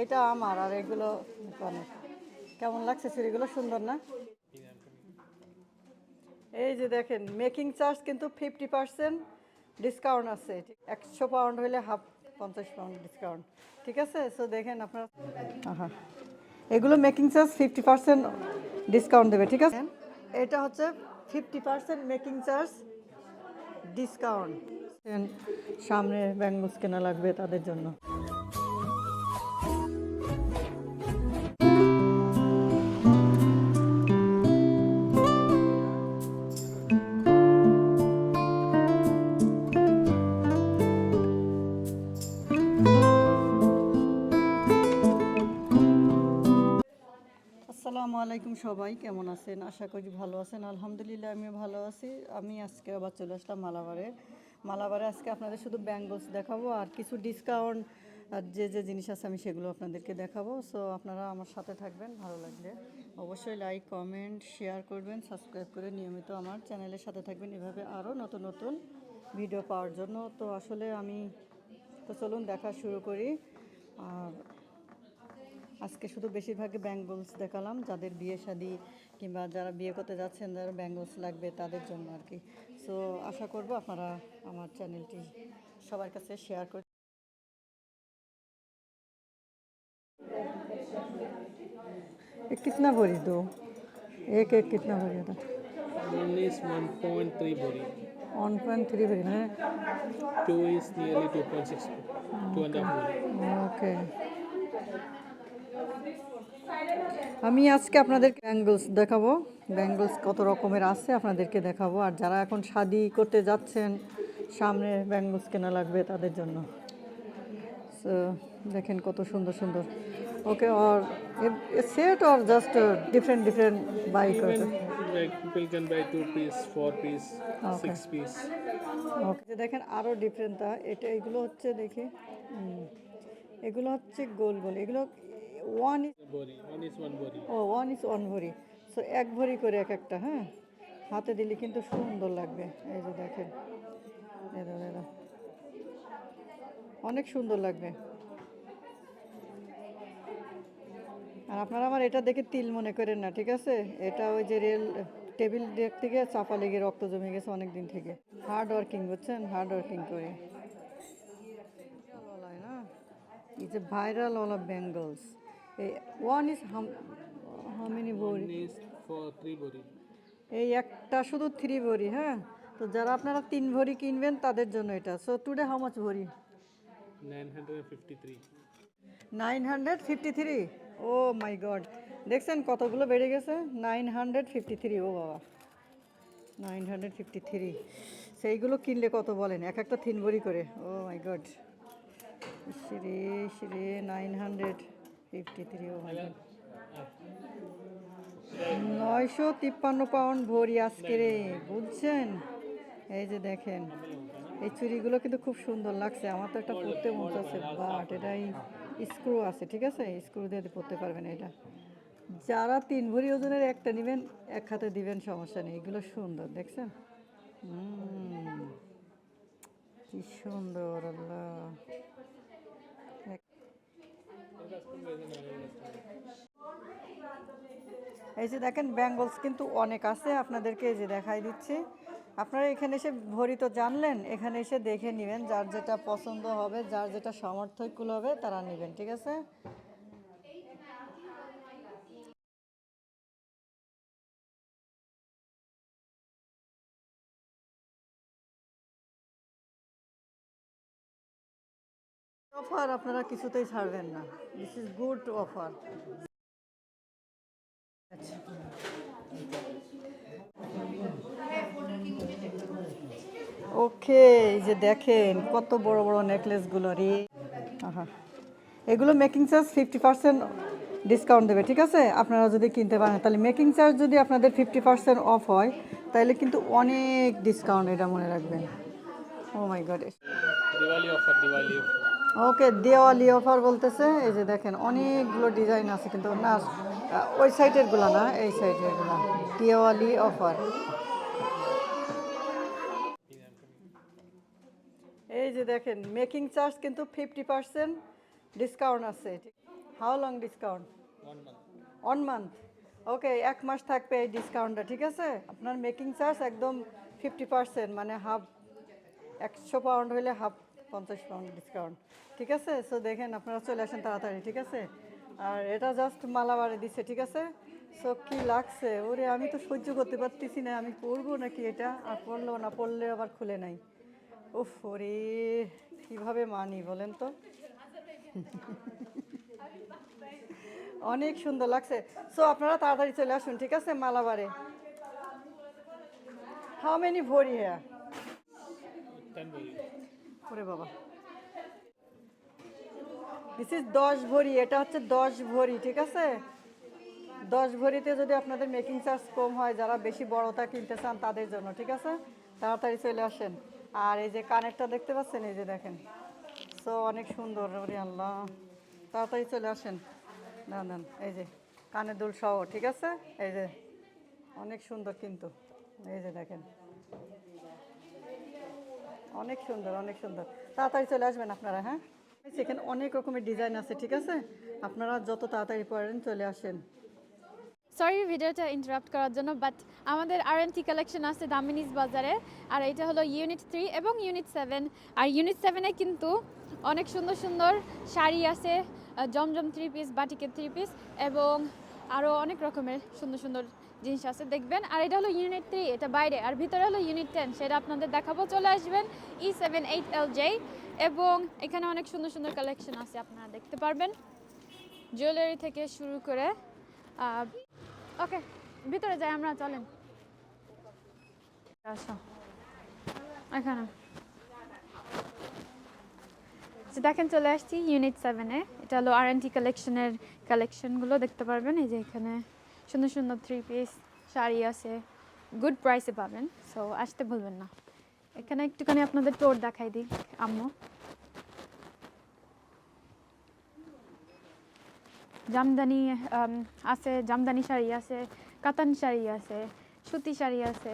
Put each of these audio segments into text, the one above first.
এটা আমার, আর এগুলো কেমন লাগছে চুড়িগুলো? সুন্দর না? এই যে দেখেন মেকিং চার্জ কিন্তু ফিফটি পার্সেন্ট ডিসকাউন্ট আছে। একশো পাউন্ড হলে হাফ পঞ্চাশ পাউন্ড ডিসকাউন্ট ঠিক আছে? সো দেখেন আপনার আহা। এগুলো making charge fifty percent discount দেবে, ঠিক আছে? এটা হচ্ছে fifty percent making charge discount সামনে ব্যাঙ্গলস কেনা লাগবে তাদের জন্য। আলাইকুম সবাই, কেমন আছেন? আশা করি ভালো আছেন। আলহামদুলিল্লাহ, আমিও ভালো আছি। আমি আজকে আবার চলে আসলাম মালাবারে। মালাবারে আজকে আপনাদের শুধু ব্যাঙ্গলস দেখাবো আর কিছু ডিসকাউন্ট আর যে যে জিনিস আছে আমি সেগুলো আপনাদেরকে দেখাবো। সো আপনারা আমার সাথে থাকবেন, ভালো লাগলে অবশ্যই লাইক কমেন্ট শেয়ার করবেন সাবস্ক্রাইব করে নিয়মিত আমার চ্যানেলের সাথে থাকবেন। এভাবে আরও নতুন নতুন ভিডিও পাওয়ার জন্য। তো আসলে আমি, তো চলুন দেখা শুরু করি। আর আজকে শুধু বেশিরভাগই ব্যাঙ্গলস দেখালাম যাদের বিয়ে শাদি কিংবা যারা বিয়ে করতে যাচ্ছেন যারা ব্যাঙ্গলস লাগবে তাদের জন্য আর কি সো আশা করব আপনারা আমার চ্যানেলটি সবার কাছে শেয়ার করে ये कितना भरी दो एक एक कितना भरी था One is 1.3 body, one point three भरी है two is nearly 2.6, two and a half body. ওকে আমি আজকে আপনাদের ব্যাঙ্গলস দেখাবো। ব্যাঙ্গলস কত রকমের আছে আপনাদেরকে দেখাবো। আর যারা এখন শাদি করতে যাচ্ছেন সামনে ব্যাঙ্গলস কেনা লাগবে তাদের জন্য। সো দেখেন কত সুন্দর সুন্দর। ওকে আর সেট আর জাস্ট ডিফারেন্ট ডিফারেন্ট বাই করবে Like people can buy two piece, four piece, okay দেখেন আরও ডিফারেন্টটা এটা এগুলো হচ্ছে দেখি এগুলো হচ্ছে গোল গোল। এগুলো ওয়ান body. ও ওয়ান ইজ ওয়ান ভরি সো এক ভরি করে এক একটা হ্যাঁ? হাতে দিলে কিন্তু সুন্দর লাগবে। এই যে দেখেন। এরা এরা অনেক সুন্দর লাগবে। আর আপনারা আমার এটা দেখে তিল মনে করেন না ঠিক আছে? এটা ওই যে রেল টেবিল ডেক থেকে চাপা লেগে রক্ত জমে গেছে অনেক দিন থেকে। হার্ড ওয়ার্কিং বুঝছেন? হার্ড ওয়ার্কিং করে। না is a viral all of bangles one is hmm how many body. এই একটা শুধু থ্রি ভরি হ্যাঁ? তো যারা আপনারা তিন ভরি কিনবেন তাদের জন্য এটা। সো টুডে হাউ মাচ ভরি 953. Nine hundred fifty three oh my god দেখছেন কতগুলো বেড়ে গেছে? নাইন হান্ড্রেড ফিফটি থ্রি ও বাবা। নাইন হান্ড্রেড ফিফটি থ্রি সেইগুলো কিনলে কত বলেন? এক একটা তিন ভরি করে। Oh my god Shri Shri nine hundred fifty three নয়শো তিপ্পান্ন পাউন্ড ভরি আজকে রে বুঝছেন? এই যে দেখেন, এই চুড়িগুলো কিন্তু খুব সুন্দর লাগছে। আমার তো একটা পরতে মন আছে বাট এটাই স্ক্রু আছে, ঠিক আছে? স্ক্রু দিয়ে পরতে পারবেন এটা। যারা তিন ভরি ওজনের একটা নেবেন, এক হাতে দিবেন, সমস্যা নেই। এগুলো সুন্দর, দেখছেন? কি সুন্দর, আল্লাহ। এই যে দেখেন ব্যাঙ্গলস কিন্তু অনেক আছে। আপনাদেরকে এই যে দেখাই দিচ্ছি। আপনারা এখানে এসে ভরি তো জানলেন, এখানে এসে দেখে নেবেন। যার যেটা পছন্দ হবে, যার যেটা সমর্থকুল হবে, তারা নেবেন, ঠিক আছে? অফার আপনারা কিছুতেই ছাড়বেন না। দিস ইজ গুড অফার আচ্ছা ওকে এই যে দেখেন কত বড় বড় নেকলেসগুলো রে। আহা। এগুলো making charge fifty percent discount দেবে ঠিক আছে? আপনারা যদি কিনতে পারেন তাহলে মেকিং চার্জ যদি আপনাদের ফিফটি পার্সেন্ট অফ হয় তাহলে কিন্তু অনেক ডিসকাউন্ট এটা মনে রাখবেন। ও my god Diwali offer, Diwali offer. Okay Diwali offer বলতেছে এই যে দেখেন অনেকগুলো ডিজাইন আছে কিন্তু না ওই সাইডেরগুলো না এই সাইডেরগুলো দেওয়ালি অফার এই যে দেখেন মেকিং চার্জ কিন্তু ফিফটি পার্সেন্ট ডিসকাউন্ট আছে। How long discount one month okay এক মাস থাকবে এই ডিসকাউন্টটা ঠিক আছে? আপনার মেকিং চার্জ একদম ফিফটি পার্সেন্ট মানে হাফ একশো পাউন্ড হলে হাফ পঞ্চাশ পাউন্ড ডিসকাউন্ট ঠিক আছে? সো দেখেন আপনারা চলে আসেন তাড়াতাড়ি, ঠিক আছে? আর এটা জাস্ট মালাবারে দিচ্ছে ঠিক আছে? সো কি লাগছে? ওরে, আমি তো সহ্য করতে পারতেছি না, আমি পরবো নাকি এটা? আর পরলেও না, পরলে আবার খুলে নাই। উফ, ওরে, কীভাবে মানি বলেন তো? অনেক সুন্দর লাগছে। সো আপনারা তাড়াতাড়ি চলে আসুন, ঠিক আছে, মালাবারে? হাউ মেনি ভরি হ্যাঁ? ওরে বাবা। দিস ইজ দশ ভরি, এটা হচ্ছে দশ ভরি, ঠিক আছে? দশ ভরিতে যদি আপনাদের মেকিং চার্জ কম হয়, যারা বেশি বড়টা কিনতে চান তাদের জন্য, ঠিক আছে? তাড়াতাড়ি চলে আসেন। আর এই যে কানেরটা দেখতে পাচ্ছেন? এই যে দেখেন। সো অনেক সুন্দর, ওরে আল্লাহ। তাড়াতাড়ি চলে আসেন। না দেন এই যে কানের দুল সহ, ঠিক আছে? এই যে, অনেক সুন্দর কিন্তু। এই যে দেখেন। অনেক সুন্দর অনেক সুন্দর। তাড়াতাড়ি চলে আসবেন আপনারা হ্যাঁ? সেখানে অনেক রকমের ডিজাইন আছে, ঠিক আছে? আপনারা যত তাড়াতাড়ি পারেন চলে আসেন। সরি ভিডিওটা ইন্টারাপ্ট করার জন্য বাট আমাদের আর এন টি কালেকশন আছে দামিনিস বাজারে, আর এটা হলো ইউনিট থ্রি এবং ইউনিট সেভেন আর ইউনিট সেভেনে কিন্তু অনেক সুন্দর সুন্দর শাড়ি আছে জমজম থ্রি পিস বাটিকের থ্রি পিস এবং আরও অনেক রকমের সুন্দর সুন্দর জিনিস আছে, দেখবেন। আর এটা হলো ইউনিট থ্রি এটা বাইরে। আর ভিতরে হলো ইউনিট টেন সেটা আপনাদের দেখাবো। চলে আসবেন E seven eight L J এবং এখানে অনেক সুন্দর সুন্দর কালেকশন আছে, আপনারা দেখতে পারবেন। জুয়েলারি থেকে শুরু করে ওকে, ভিতরে যাই আমরা, চলেন। এখানে। দেখেন, চলে আসছি ইউনিট সেভেনে এটা হলো আর এন টি কালেকশনের কালেকশনগুলো দেখতে পারবেন। এই যে এখানে সুন্দর সুন্দর থ্রি পিস শাড়ি আছে। গুড প্রাইসে পাবেন সো আসতে ভুলবেন না। এখানে একটুখানি আপনাদের টোর দেখাই দিই, আম্মু। জামদানি আছে, জামদানি শাড়ি আছে, কাতান শাড়ি আছে, সুতি শাড়ি আছে,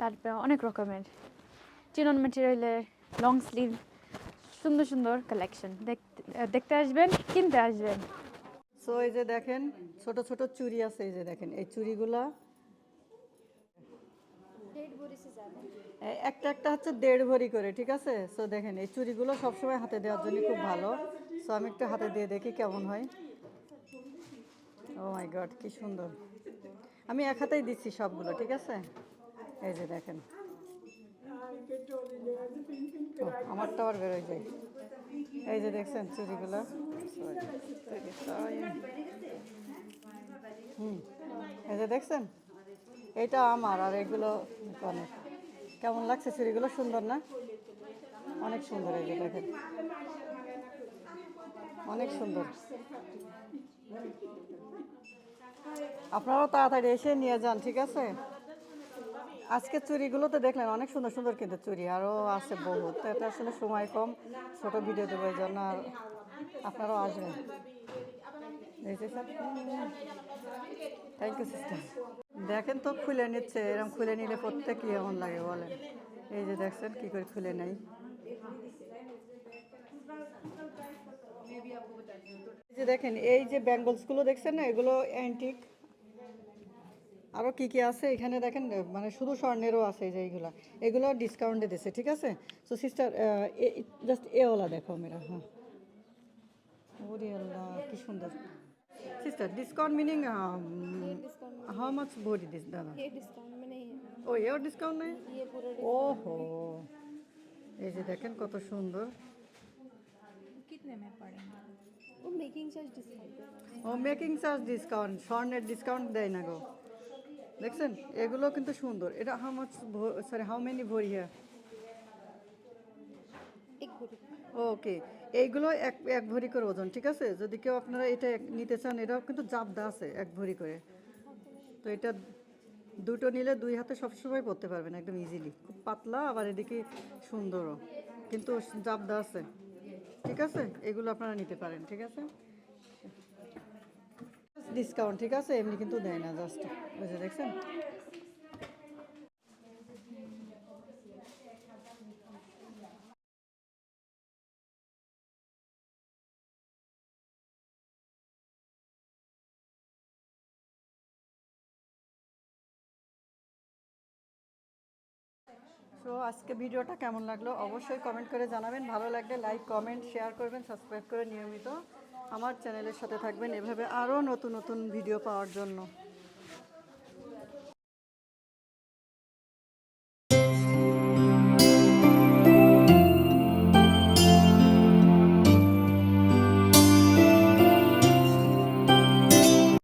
তারপরে অনেক রকমের। চিনন ম্যাটেরিয়ালের লং স্লিভ সুন্দর সুন্দর কালেকশন দেখতে আসবেন, কিনতে আসবেন। সো এই যে দেখেন ছোট ছোট চুরি আছে এই যে দেখেন এই চুড়িগুলা। এই একটা একটা হচ্ছে দেড় ভরি করে ঠিক আছে? সো দেখেন এই চুড়িগুলো সবসময় হাতে দেওয়ার জন্য খুব ভালো। সো আমি একটু হাতে দিয়ে দেখি কেমন হয়। ও মাই গড কি সুন্দর। আমি এক হাতেই দিচ্ছি সবগুলো ঠিক আছে? এই যে দেখেন। ও, আমারটা আবার বেরোয় যায়। এই যে দেখছেন চুড়িগুলো। হুম, এই যে দেখছেন? এটা আমার আর এগুলো অনেক। কেমন লাগছে চুড়িগুলো? সুন্দর না? অনেক সুন্দর এই যে দেখেন। অনেক সুন্দর। আপনারাও তাড়াতাড়ি এসে নিয়ে যান, ঠিক আছে? আজকে চুড়িগুলো তো দেখলেন অনেক সুন্দর সুন্দর কিন্তু চুরি আরও আছে বহুত। তো এটা আসলে সময় কম, ছোট ভিডিও দেবো এই জন্য আর আপনারাও আসবেন। থ্যাংক ইউ সিস্টার দেখেন তো খুলে নিচ্ছে এরকম খুলে নিলে প্রত্যেকই এমন লাগে বলেন। এই যে দেখছেন কি করে খুলে নেই। যে দেখেন, এই যে ব্যাঙ্গলসগুলো দেখছেন না, এগুলো অ্যান্টিক আরও কি কি আছে এখানে দেখেন মানে শুধু স্বর্ণেরও আছে এই যে এইগুলো এগুলো ডিসকাউন্টে দিচ্ছে ঠিক আছে so sister just a OLA দেখো মেরা হ্যাঁ ওরে আল্লাহ কি সুন্দর sister discount meaning how much ভরি দিস দাদা ये डिस्काउंट में नहीं है ও এও ডিসকাউন্ট নেই ये पूरा ওহো এই যে দেখেন কত সুন্দর कितने में पड़ेगा वो मेकिंग चार्ज डिस्काउंट ও মেকিং চার্জ डिस्काउंट স্বর্ণের ডিসকাউন্ট দেয় না গো দেখছেন? এগুলো কিন্তু সুন্দর। এটা how much sorry how many ভরি হ্যাঁ? ওকে এইগুলো এক এক ভরি করে ওজন ঠিক আছে? যদি কেউ আপনারা এটা নিতে চান এটাও কিন্তু জাবদা আছে এক ভরি করে। তো এটা দুটো নিলে দুই হাতে সবসময় পরতে পারবেন একদম ইজিলি খুব পাতলা আবার এদিকে সুন্দরও। কিন্তু জাবদা আছে। ঠিক আছে? এগুলো আপনারা নিতে পারেন ঠিক আছে? ডিসকাউন্ট ঠিক আছে? এমনি কিন্তু দেয় না জাস্ট বুঝে দেখছেন? সো আজকে ভিডিওটা কেমন লাগল অবশ্যই কমেন্ট করে জানাবেন। ভালো লাগলে লাইক কমেন্ট শেয়ার করবেন সাবস্ক্রাইব করে নিয়মিত আমার চ্যানেলের সাথে থাকবেন। এভাবে আরও নতুন নতুন ভিডিও পাওয়ার জন্য।